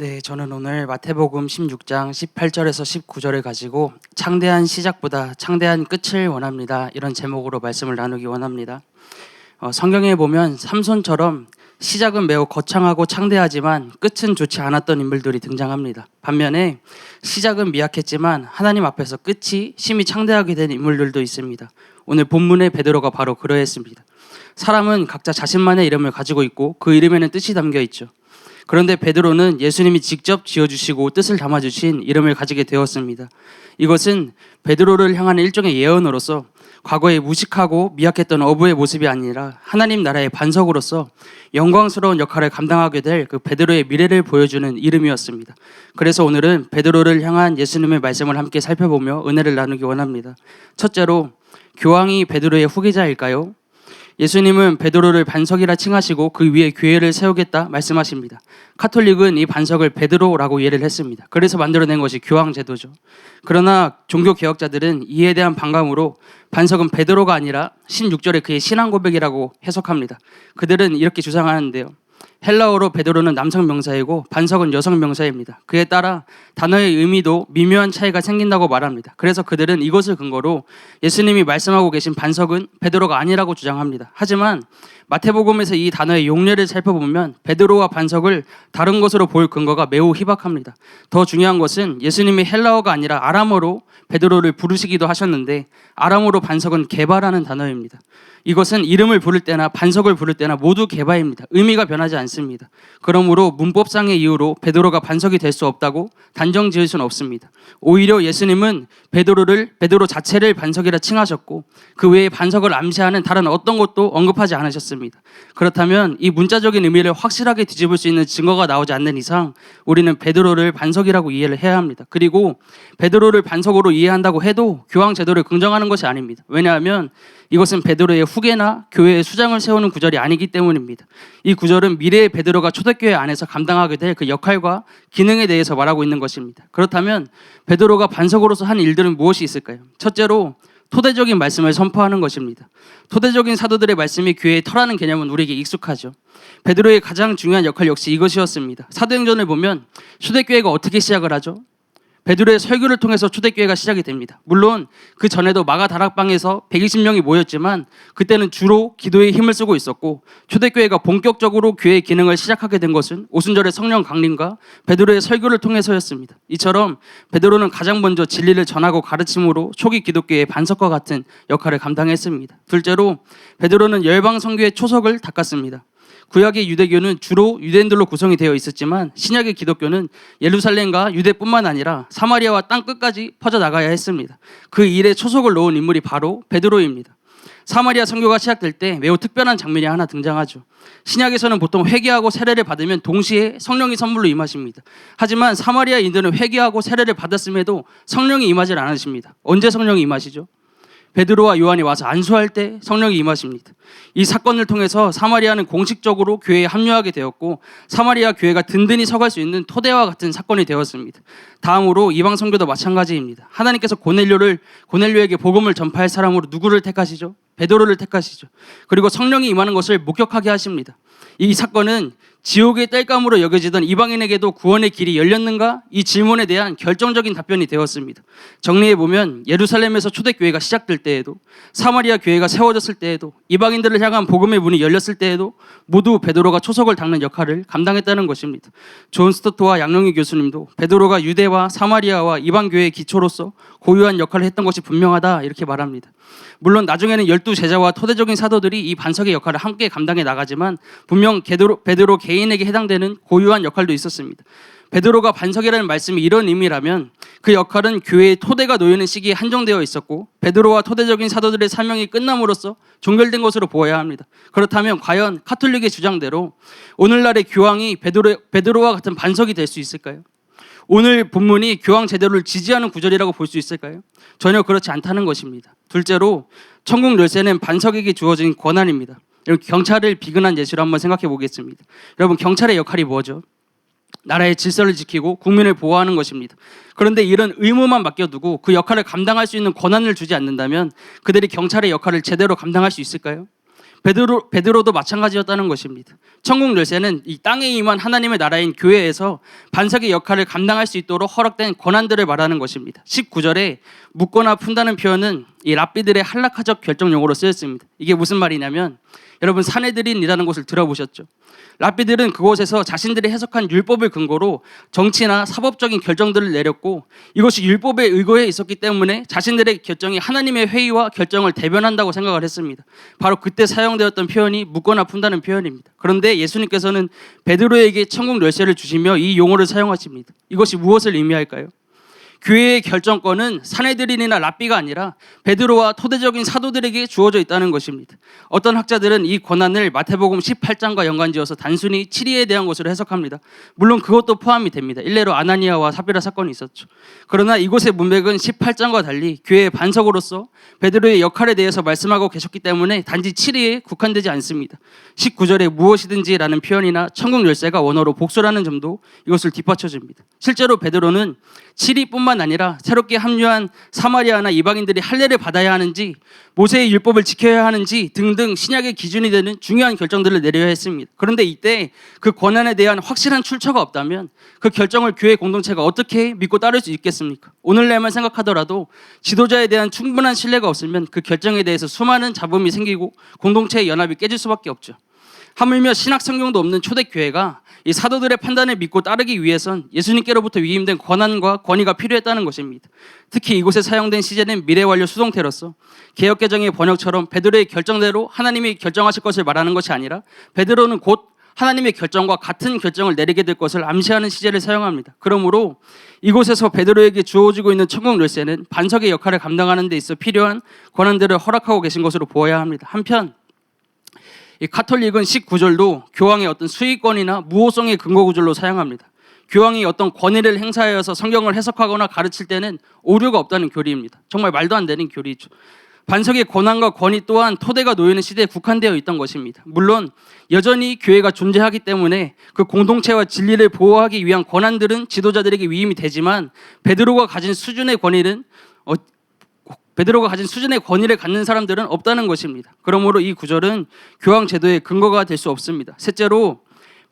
네, 저는 오늘 마태복음 16장 18절에서 19절을 가지고 창대한 시작보다 창대한 끝을 원합니다. 이런 제목으로 말씀을 나누기 원합니다. 어, 성경에 보면 삼손처럼 시작은 매우 거창하고 창대하지만 끝은 좋지 않았던 인물들이 등장합니다. 반면에 시작은 미약했지만 하나님 앞에서 끝이 심히 창대하게 된 인물들도 있습니다. 오늘 본문의 베드로가 바로 그러했습니다. 사람은 각자 자신만의 이름을 가지고 있고 그 이름에는 뜻이 담겨 있죠. 그런데 베드로는 예수님이 직접 지어주시고 뜻을 담아주신 이름을 가지게 되었습니다. 이것은 베드로를 향한 일종의 예언으로서 과거에 무식하고 미약했던 어부의 모습이 아니라 하나님 나라의 반석으로서 영광스러운 역할을 감당하게 될 그 베드로의 미래를 보여주는 이름이었습니다. 그래서 오늘은 베드로를 향한 예수님의 말씀을 함께 살펴보며 은혜를 나누기 원합니다. 첫째로 교황이 베드로의 후계자일까요? 예수님은 베드로를 반석이라 칭하시고 그 위에 교회를 세우겠다 말씀하십니다. 카톨릭은 이 반석을 베드로라고 이해를 했습니다. 그래서 만들어낸 것이 교황 제도죠. 그러나 종교 개혁자들은 이에 대한 반감으로 반석은 베드로가 아니라 16절에 그의 신앙 고백이라고 해석합니다. 그들은 이렇게 주장하는데요. 헬라어로 베드로는 남성 명사이고 반석은 여성 명사입니다. 그에 따라 단어의 의미도 미묘한 차이가 생긴다고 말합니다. 그래서 그들은 이것을 근거로 예수님이 말씀하고 계신 반석은 베드로가 아니라고 주장합니다. 하지만 마태복음에서 이 단어의 용례를 살펴보면 베드로와 반석을 다른 것으로 볼 근거가 매우 희박합니다. 더 중요한 것은 예수님이 헬라어가 아니라 아람어로 베드로를 부르시기도 하셨는데 아람어로 반석은 개바라는 단어입니다. 이것은 이름을 부를 때나 반석을 부를 때나 모두 개바입니다. 의미가 변하지 않습니다. 그러므로 문법상의 이유로 베드로가 반석이 될 수 없다고 단정 지을 수는 없습니다. 오히려 예수님은 베드로를 베드로 자체를 반석이라 칭하셨고 그 외에 반석을 암시하는 다른 어떤 것도 언급하지 않으셨습니다. 그렇다면 이 문자적인 의미를 확실하게 뒤집을 수 있는 증거가 나오지 않는 이상 우리는 베드로를 반석이라고 이해를 해야 합니다. 그리고 베드로를 반석으로 이해한다고 해도 교황 제도를 긍정하는 것이 아닙니다. 왜냐하면 이것은 베드로의 후계나 교회의 수장을 세우는 구절이 아니기 때문입니다. 이 구절은 미래 의 베드로가 초대교회 안에서 감당하게 될 그 역할과 기능에 대해서 말하고 있는 것입니다. 그렇다면 베드로가 반석으로서 한 일들은 무엇이 있을까요? 첫째로 토대적인 말씀을 선포하는 것입니다. 토대적인 사도들의 말씀이 교회의 터라는 개념은 우리에게 익숙하죠. 베드로의 가장 중요한 역할 역시 이것이었습니다. 사도행전을 보면 초대교회가 어떻게 시작을 하죠? 베드로의 설교를 통해서 초대교회가 시작이 됩니다. 물론 그 전에도 마가 다락방에서 120명이 모였지만 그때는 주로 기도에 힘을 쓰고 있었고 초대교회가 본격적으로 교회의 기능을 시작하게 된 것은 오순절의 성령 강림과 베드로의 설교를 통해서였습니다. 이처럼 베드로는 가장 먼저 진리를 전하고 가르침으로 초기 기독교의 반석과 같은 역할을 감당했습니다. 둘째로 베드로는 열방 선교의 초석을 닦았습니다. 구약의 유대교는 주로 유대인들로 구성이 되어 있었지만 신약의 기독교는 예루살렘과 유대뿐만 아니라 사마리아와 땅 끝까지 퍼져 나가야 했습니다. 그 일에 초석을 놓은 인물이 바로 베드로입니다. 사마리아 선교가 시작될 때 매우 특별한 장면이 하나 등장하죠. 신약에서는 보통 회개하고 세례를 받으면 동시에 성령이 선물로 임하십니다. 하지만 사마리아인들은 회개하고 세례를 받았음에도 성령이 임하지 않으십니다. 언제 성령이 임하시죠? 베드로와 요한이 와서 안수할 때 성령이 임하십니다. 이 사건을 통해서 사마리아는 공식적으로 교회에 합류하게 되었고 사마리아 교회가 든든히 서갈 수 있는 토대와 같은 사건이 되었습니다. 다음으로 이방 선교도 마찬가지입니다. 하나님께서 고넬료를 고넬료에게 복음을 전파할 사람으로 누구를 택하시죠? 베드로를 택하시죠. 그리고 성령이 임하는 것을 목격하게 하십니다. 이 사건은 지옥의 땔감으로 여겨지던 이방인에게도 구원의 길이 열렸는가? 이 질문에 대한 결정적인 답변이 되었습니다. 정리해 보면 예루살렘에서 초대교회가 시작될 때에도 사마리아 교회가 세워졌을 때에도 이방인들을 향한 복음의 문이 열렸을 때에도 모두 베드로가 초석을 닦는 역할을 감당했다는 것입니다. 존 스토트와 양영희 교수님도 베드로가 유대와 사마리아와 이방 교회의 기초로서 고유한 역할을 했던 것이 분명하다 이렇게 말합니다. 물론 나중에는 열두 제자와 토대적인 사도들이 이 반석의 역할을 함께 감당해 나가지만 분명 베드로, 개인에게 해당되는 고유한 역할도 있었습니다. 베드로가 반석이라는 말씀이 이런 의미라면 그 역할은 교회의 토대가 놓이는 시기에 한정되어 있었고 베드로와 토대적인 사도들의 사명이 끝남으로써 종결된 것으로 보아야 합니다. 그렇다면 과연 카톨릭의 주장대로 오늘날의 교황이 베드로, 베드로와 같은 반석이 될 수 있을까요? 오늘 본문이 교황 제도를 지지하는 구절이라고 볼 수 있을까요? 전혀 그렇지 않다는 것입니다. 둘째로 천국 열쇠는 반석에게 주어진 권한입니다. 여러분 경찰을 비근한 예시로 한번 생각해 보겠습니다. 여러분 경찰의 역할이 뭐죠? 나라의 질서를 지키고 국민을 보호하는 것입니다. 그런데 이런 의무만 맡겨두고 그 역할을 감당할 수 있는 권한을 주지 않는다면 그들이 경찰의 역할을 제대로 감당할 수 있을까요? 베드로 베드로도 마찬가지였다는 것입니다. 천국 열쇠는 이 땅에 임한 하나님의 나라인 교회에서 반석의 역할을 감당할 수 있도록 허락된 권한들을 말하는 것입니다. 19절에 묻거나 푼다는 표현은 이 랍비들의 한락화적 결정 용어로 쓰였습니다. 이게 무슨 말이냐면 여러분 사내들인이라는 곳을 들어보셨죠? 랍비들은 그곳에서 자신들이 해석한 율법을 근거로 정치나 사법적인 결정들을 내렸고 이것이 율법에 의거해 있었기 때문에 자신들의 결정이 하나님의 회의와 결정을 대변한다고 생각을 했습니다. 바로 그때 사용되었던 표현이 묻거나 푼다는 표현입니다. 그런데 예수님께서는 베드로에게 천국 열쇠를 주시며 이 용어를 사용하십니다. 이것이 무엇을 의미할까요? 교회의 결정권은 사내들인이나 랍비가 아니라 베드로와 토대적인 사도들에게 주어져 있다는 것입니다. 어떤 학자들은 이 권한을 마태복음 18장과 연관지어서 단순히 치리에 대한 것으로 해석합니다. 물론 그것도 포함이 됩니다. 일례로 아나니아와 사비라 사건이 있었죠. 그러나 이곳의 문맥은 18장과 달리 교회의 반석으로서 베드로의 역할에 대해서 말씀하고 계셨기 때문에 단지 치리에 국한되지 않습니다. 19절에 무엇이든지라는 표현이나 천국 열쇠가 원어로 복수라는 점도 이것을 뒷받쳐줍니다. 실제로 베드로는 치리 뿐만 아니라 새롭게 합류한 사마리아나 이방인들이 할례를 받아야 하는지 모세의 율법을 지켜야 하는지 등등 신약의 기준이 되는 중요한 결정들을 내려야 했습니다. 그런데 이때 그 권한에 대한 확실한 출처가 없다면 그 결정을 교회 공동체가 어떻게 믿고 따를 수 있겠습니까? 오늘날만 생각하더라도 지도자에 대한 충분한 신뢰가 없으면 그 결정에 대해서 수많은 잡음이 생기고 공동체의 연합이 깨질 수밖에 없죠. 하물며 신학 성경도 없는 초대 교회가 이 사도들의 판단을 믿고 따르기 위해선 예수님께로부터 위임된 권한과 권위가 필요했다는 것입니다. 특히 이곳에 사용된 시제는 미래 완료 수동태로서 개혁 개정의 번역처럼 베드로의 결정대로 하나님이 결정하실 것을 말하는 것이 아니라 베드로는 곧 하나님의 결정과 같은 결정을 내리게 될 것을 암시하는 시제를 사용합니다. 그러므로 이곳에서 베드로에게 주어지고 있는 천국 열쇠는 반석의 역할을 감당하는 데 있어 필요한 권한들을 허락하고 계신 것으로 보아야 합니다. 한편 이 카톨릭은 19절도 교황의 어떤 수익권이나 무호성의 근거 구절로 사용합니다. 교황이 어떤 권위를 행사하여서 성경을 해석하거나 가르칠 때는 오류가 없다는 교리입니다. 정말 말도 안 되는 교리죠. 반석의 권한과 권위 또한 토대가 놓이는 시대에 국한되어 있던 것입니다. 물론 여전히 교회가 존재하기 때문에 그 공동체와 진리를 보호하기 위한 권한들은 지도자들에게 위임이 되지만 베드로가 가진 수준의 권위는 어, 베드로가 가진 수준의 권위를 갖는 사람들은 없다는 것입니다. 그러므로 이 구절은 교황 제도의 근거가 될 수 없습니다. 셋째로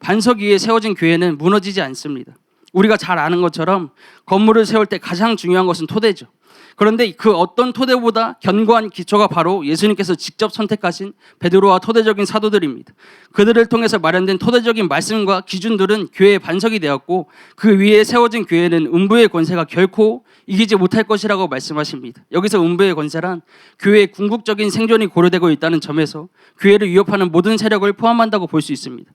반석 위에 세워진 교회는 무너지지 않습니다. 우리가 잘 아는 것처럼 건물을 세울 때 가장 중요한 것은 토대죠. 그런데 그 어떤 토대보다 견고한 기초가 바로 예수님께서 직접 선택하신 베드로와 토대적인 사도들입니다. 그들을 통해서 마련된 토대적인 말씀과 기준들은 교회의 반석이 되었고 그 위에 세워진 교회는 음부의 권세가 결코 이기지 못할 것이라고 말씀하십니다. 여기서 음부의 권세란 교회의 궁극적인 생존이 고려되고 있다는 점에서 교회를 위협하는 모든 세력을 포함한다고 볼 수 있습니다.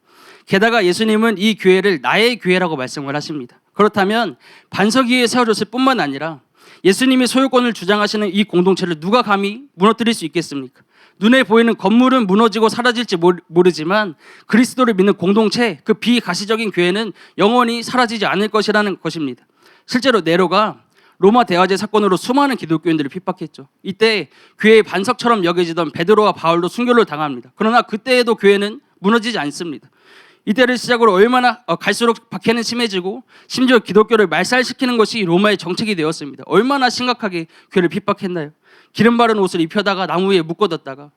게다가 예수님은 이 교회를 나의 교회라고 말씀을 하십니다. 그렇다면 반석 위에 세워졌을 뿐만 아니라 예수님이 소유권을 주장하시는 이 공동체를 누가 감히 무너뜨릴 수 있겠습니까? 눈에 보이는 건물은 무너지고 사라질지 모르지만 그리스도를 믿는 공동체, 그 비가시적인 교회는 영원히 사라지지 않을 것이라는 것입니다. 실제로 네로가 로마 대화제 사건으로 수많은 기독교인들을 핍박했죠. 이때 교회의 반석처럼 여겨지던 베드로와 바울도 순교를 당합니다. 그러나 그때에도 교회는 무너지지 않습니다. 이때를 시작으로 얼마나 어, 갈수록 박해는 심해지고 심지어 기독교를 말살시키는 것이 로마의 정책이 되었습니다. 얼마나 심각하게 교회를 핍박했나요? 기름 바른 옷을 입혀다가 나무 위에 묶어뒀다가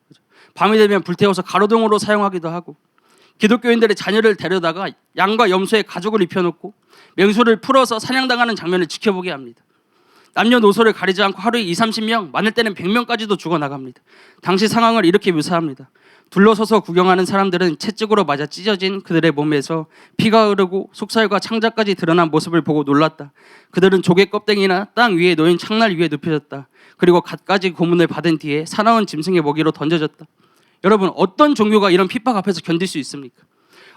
밤이 되면 불태워서 가로등으로 사용하기도 하고 기독교인들의 자녀를 데려다가 양과 염소의 가죽을 입혀놓고 맹수를 풀어서 사냥당하는 장면을 지켜보게 합니다. 남녀노소를 가리지 않고 하루에 2, 30명, 많을 때는 100명까지도 죽어나갑니다. 당시 상황을 이렇게 묘사합니다. 둘러서서 구경하는 사람들은 채찍으로 맞아 찢어진 그들의 몸에서 피가 흐르고 속살과 창자까지 드러난 모습을 보고 놀랐다. 그들은 조개 껍데기나 땅 위에 놓인 창날 위에 눕혀졌다. 그리고 갖가지 고문을 받은 뒤에 사나운 짐승의 먹이로 던져졌다. 여러분 어떤 종교가 이런 핍박 앞에서 견딜 수 있습니까?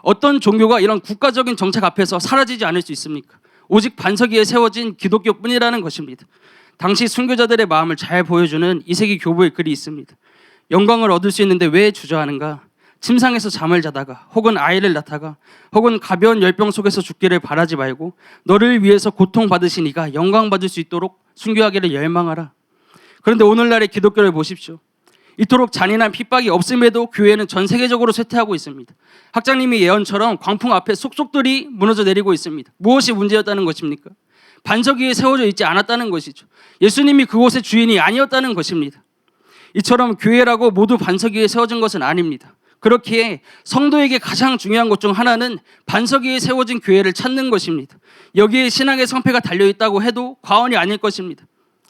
어떤 종교가 이런 국가적인 정책 앞에서 사라지지 않을 수 있습니까? 오직 반석 위에 세워진 기독교뿐이라는 것입니다. 당시 순교자들의 마음을 잘 보여주는 이세기 교부의 글이 있습니다. 영광을 얻을 수 있는데 왜 주저하는가? 침상에서 잠을 자다가 혹은 아이를 낳다가 혹은 가벼운 열병 속에서 죽기를 바라지 말고 너를 위해서 고통 받으신 이가 영광 받을 수 있도록 순교하기를 열망하라. 그런데 오늘날의 기독교를 보십시오. 이토록 잔인한 핍박이 없음에도 교회는 전 세계적으로 쇠퇴하고 있습니다. 학장님이 예언처럼 광풍 앞에 속속들이 무너져 내리고 있습니다. 무엇이 문제였다는 것입니까? 반석 위에 세워져 있지 않았다는 것이죠. 예수님이 그곳의 주인이 아니었다는 것입니다. 이처럼 교회라고 모두 반석 위에 세워진 것은 아닙니다. 그렇기에 성도에게 가장 중요한 것 중 하나는 반석 위에 세워진 교회를 찾는 것입니다. 여기에 신앙의 성패가 달려 있다고 해도 과언이 아닐 것입니다.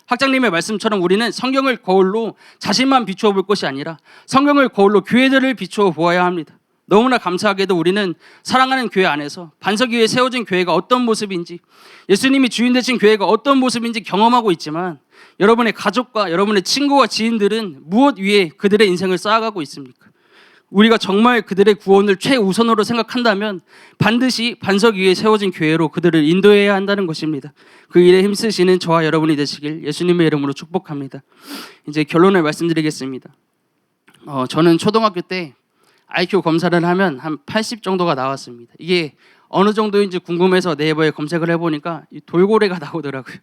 학장님의 말씀처럼 우리는 성경을 거울로 자신만 비추어 볼 것이 아니라 성경을 거울로 교회들을 비추어 보아야 합니다. 너무나 감사하게도 우리는 사랑하는 교회 안에서 반석 위에 세워진 교회가 어떤 모습인지 예수님이 주인 되신 교회가 어떤 모습인지 경험하고 있지만 여러분의 가족과 여러분의 친구와 지인들은 무엇 위에 그들의 인생을 쌓아가고 있습니까? 우리가 정말 그들의 구원을 최우선으로 생각한다면 반드시 반석 위에 세워진 교회로 그들을 인도해야 한다는 것입니다. 그 일에 힘쓰시는 저와 여러분이 되시길 예수님의 이름으로 축복합니다. 이제 결론을 말씀드리겠습니다. 어, 저는 초등학교 때 IQ 검사를 하면 한 80 정도가 나왔습니다. 이게 어느 정도인지 궁금해서 네이버에 검색을 해보니까 이 돌고래가 나오더라고요.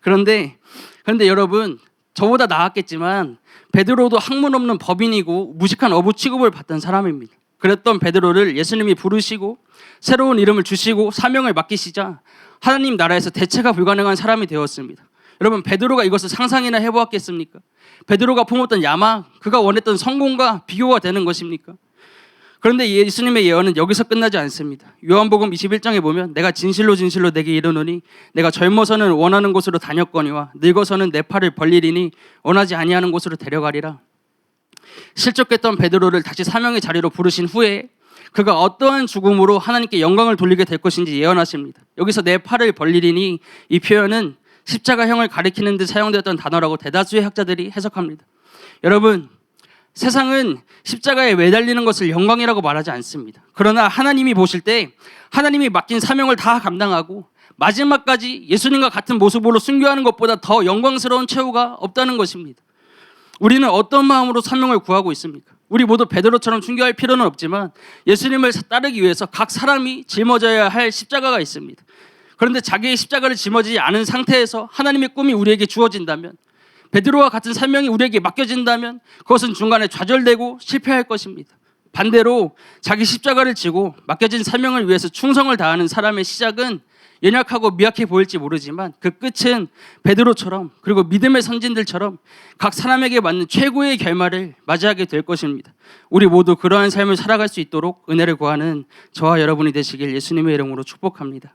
그런데 그런데 여러분 저보다 나았겠지만 베드로도 학문 없는 법인이고 무식한 어부 취급을 받던 사람입니다. 그랬던 베드로를 예수님이 부르시고 새로운 이름을 주시고 사명을 맡기시자 하나님 나라에서 대체가 불가능한 사람이 되었습니다. 여러분 베드로가 이것을 상상이나 해보았겠습니까? 베드로가 품었던 야망, 그가 원했던 성공과 비교가 되는 것입니까? 그런데 예수님의 예언은 여기서 끝나지 않습니다. 요한복음 21장에 보면 내가 진실로 진실로 내게 이르노니 내가 젊어서는 원하는 곳으로 다녔거니와 늙어서는 내 팔을 벌리리니 원하지 아니하는 곳으로 데려가리라. 실족했던 베드로를 다시 사명의 자리로 부르신 후에 그가 어떠한 죽음으로 하나님께 영광을 돌리게 될 것인지 예언하십니다. 여기서 내 팔을 벌리리니 이 표현은 십자가형을 가리키는 듯 사용되었던 단어라고 대다수의 학자들이 해석합니다. 여러분 세상은 십자가에 매달리는 것을 영광이라고 말하지 않습니다. 그러나 하나님이 보실 때 하나님이 맡긴 사명을 다 감당하고 마지막까지 예수님과 같은 모습으로 순교하는 것보다 더 영광스러운 최후가 없다는 것입니다. 우리는 어떤 마음으로 사명을 구하고 있습니까? 우리 모두 베드로처럼 순교할 필요는 없지만 예수님을 따르기 위해서 각 사람이 짊어져야 할 십자가가 있습니다. 그런데 자기의 십자가를 짊어지지 않은 상태에서 하나님의 꿈이 우리에게 주어진다면 베드로와 같은 사명이 우리에게 맡겨진다면 그것은 중간에 좌절되고 실패할 것입니다. 반대로 자기 십자가를 지고 맡겨진 사명을 위해서 충성을 다하는 사람의 시작은 연약하고 미약해 보일지 모르지만 그 끝은 베드로처럼 그리고 믿음의 선진들처럼 각 사람에게 맞는 최고의 결말을 맞이하게 될 것입니다. 우리 모두 그러한 삶을 살아갈 수 있도록 은혜를 구하는 저와 여러분이 되시길 예수님의 이름으로 축복합니다.